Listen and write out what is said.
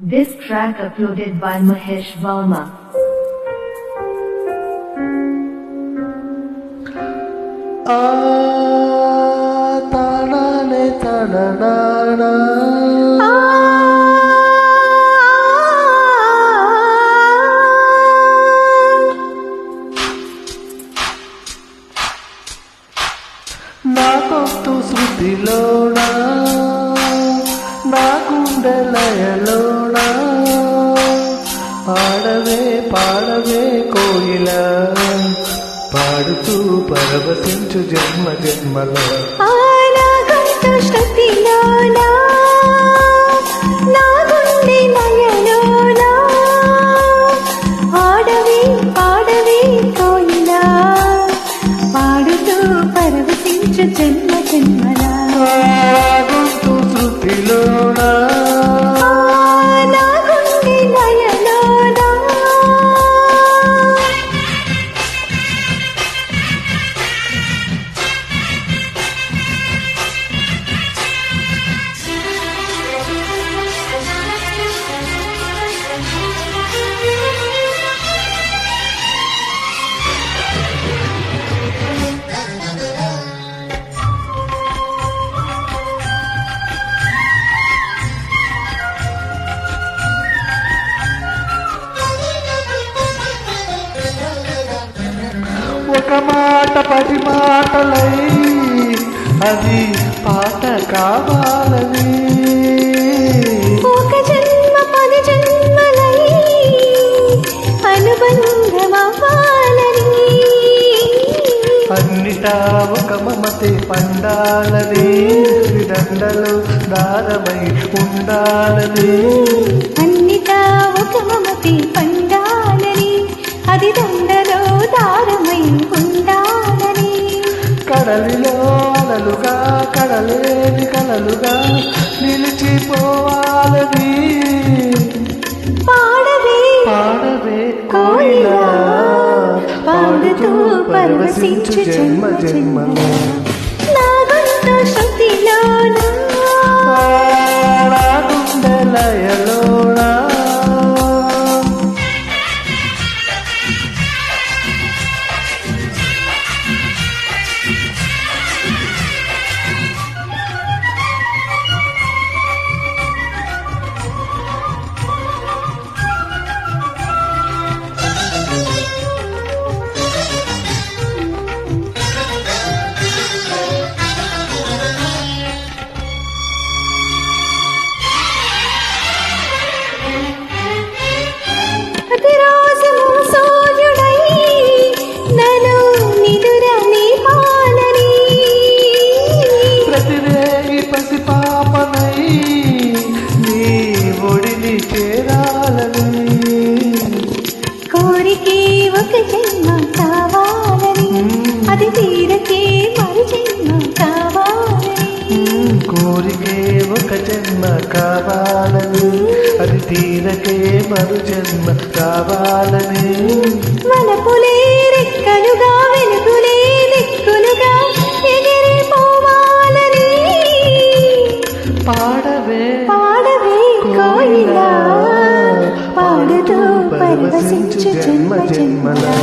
This track uploaded by Mahesh Valma. ఆ తానానే తననానా నా కొట్టు శృతిలోనా నా గుండెలయలోనా పాడవే పాడవే కోయిల. పాడుతూ పరవశించు జన్మ జన్మలో. ఒక మాట పది మాటలై. అది పాట కావాలని. ఒక జన్మ పది జన్మలై అనుబంధమవ్వాలని. అన్నిటా ఒక మమతే పండాలని. దండలు దారమై ఉండాలని. అన్నిటా ఒక మమతి కడలేని కలలుగా నిలిచిపోవాలని. పాడవే పాడవే కోయిలా పాడుతూ పరవశించు జన్మ జన్మలా. మరు జన్మ కావాలని. వలపులే రెక్కలుగా వెలుగులే దిక్కులుగా ఎగిరిపోవాలని పాడవే. పాడవే కోయిలా పాడుతూ పరవశించు జన్మ జన్మలా.